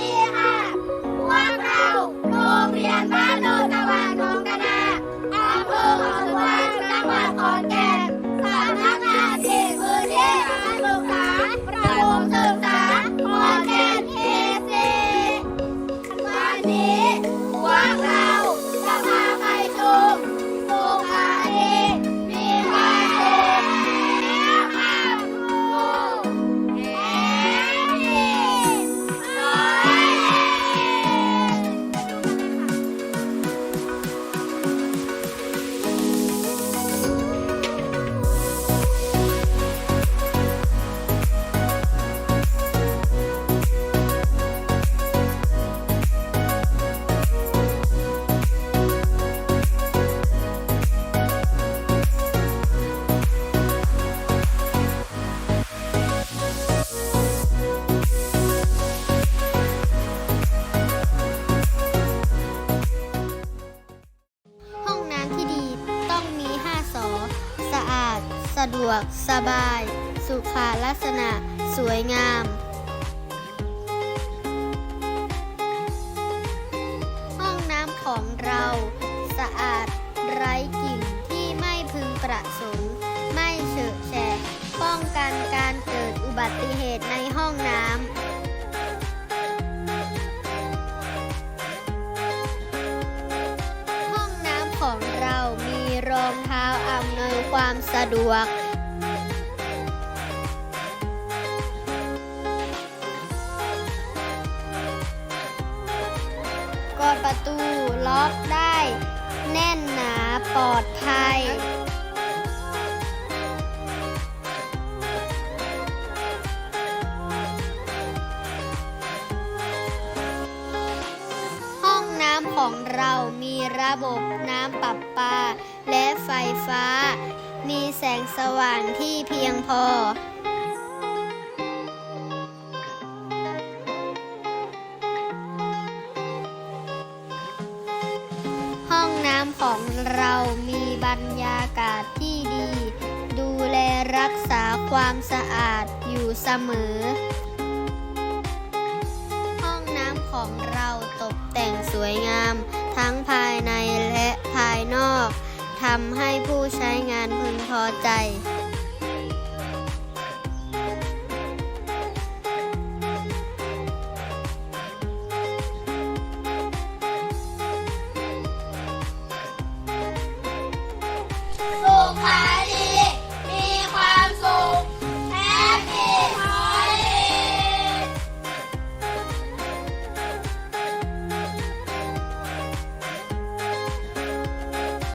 ดีค่ะเราโรงเรียนบ้านโนนสว่าหนองกระนาอำเภอขอนวางจังหวัดขอนแก่นสำานเขตพื้นที่การศึกษรมศึกษาขอนแก่เอซีวัะดวก สบาย สุขาลักษณะ สวยงาม ห้องน้ำของเรา สะอาดไร้กลิ่นที่ไม่พึงประสงค์ ไม่เฉอะแฉะป้องกันการเกิดอุบัติเหตุ ความสะดวก กดประตูล็อกได้ แน่นหนาปลอดภัย ห้องน้ำของเรามีระบบน้ำประปา ไฟฟ้า มีแสงสว่างที่เพียงพอ ห้องน้ำของเรามีบรรยากาศที่ดี ดูแลรักษาความสะอาดอยู่เสมอ ห้องน้ำของเราตกแต่งสวยงามทั้งภายในและภายนอก ทำให้ผู้ใช้งานพึงพอใจ